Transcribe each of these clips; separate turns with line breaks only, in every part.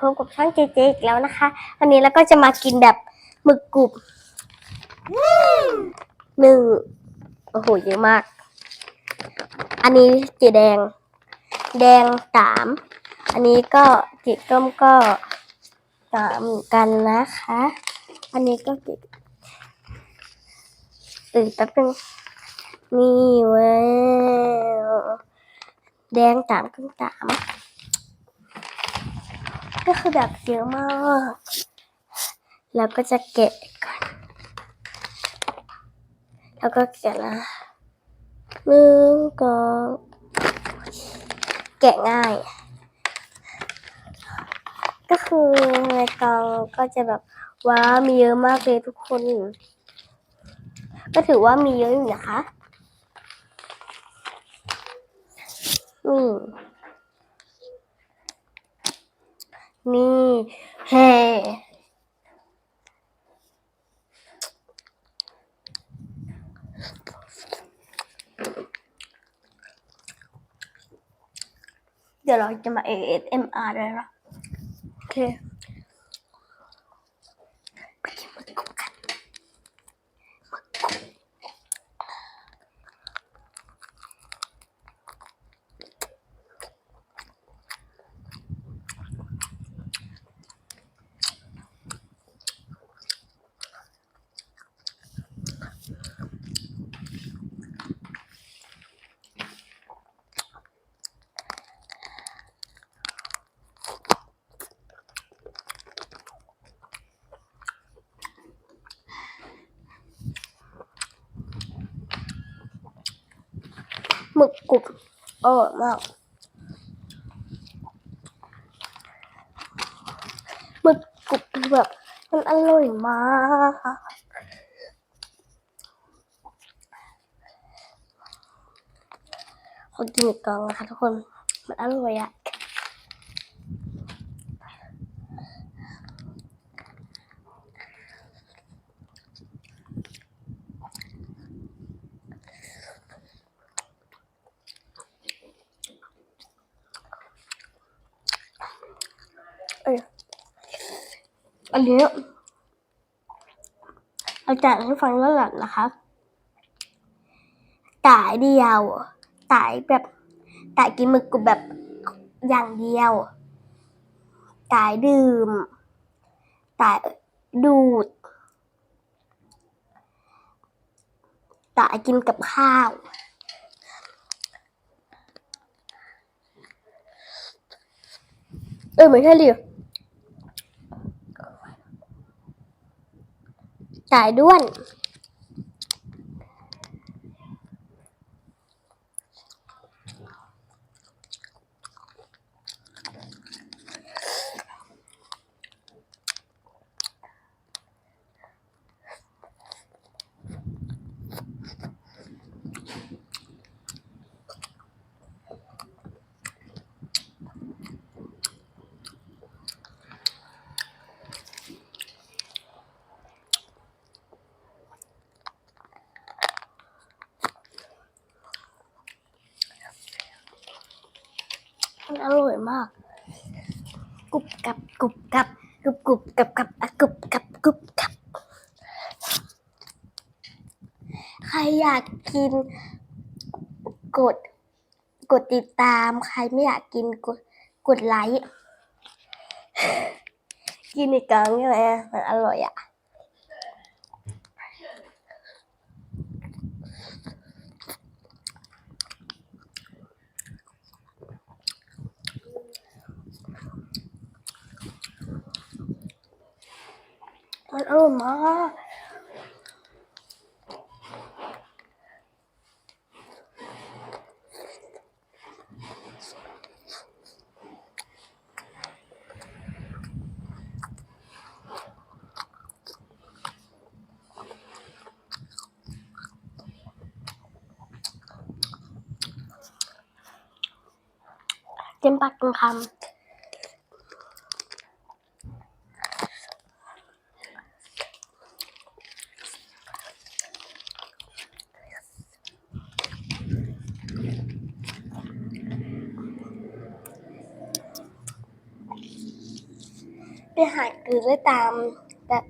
พบกับช่องเจเจอีกแล้วนะคะ วันนี้เราก็จะมากินแบบหมึกกรุบหนึ่งโอ้โหเยอะมาก อันนี้เจแดง แดงสามอันนี้ก็จิต้มก็สามกันนะคะ อันนี้ก็จิเออแป๊บนึงนี่เว้ยแดงสามครึ่งสาม ก็คือแบบเยอะมาก แล้วก็จะแกะก่อน แล้วก็แกะละหนึ่งกองแกะง่าย ก็คือในกองก็จะแบบว้ามีเยอะมากเลยทุกคน ก็ถือว่ามีเยอะอยู่นะคะนี่ นี่เฮ้เดี๋ยวเราจะมา ASMR ด้วยนะโอเคไปกินหมึกกรุบกันหมึกกรุบ หมึกกรุบอร่อยมากหมึกกรุบแบบมันอร่อยมากขอกินอีกกองนะคะทุกคน มันอร่อยอะ อันนี้เอาจากให้ฟังแล้วหลังนะคะตายเดียวตายแบบตายกินหมึกกรุบแบบอย่างเดียวตายดื่มตายดูดตายกินกับข้าวเออไม่ใช่ดิายด้วน มันอร่อยมาก กรุบกับกรุบกับกรุบกรุบกับกับอะกรุบกับกรุบกับ ใครอยากกิน กด กดติดตาม ใครไม่อยากกินกดกดไลค์ กินอีกครั้งใช่ไหมมันอร่อยอะ อร่อยมากเต็มปากเต็มคำ อ ไปหาซื้อได้ตามแบบ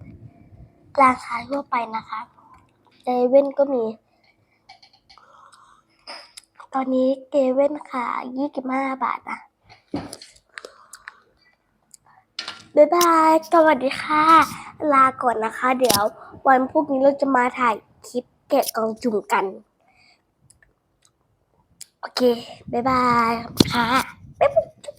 ร้านค้าทั่วไปนะคะเซเว่นก็มี ตอนนี้เกเว่นค่ะยี่สิบห้าบาทนะบ๊ายบาย สวัสดีค่ะ ลาก่อนนะคะ เดี๋ยววันพรุ่งนี้เราจะมาถ่ายคลิปแกะกองจุ่มกัน โอเค บ๊ายบายค่ะ บ๊ายบายจุ๊บ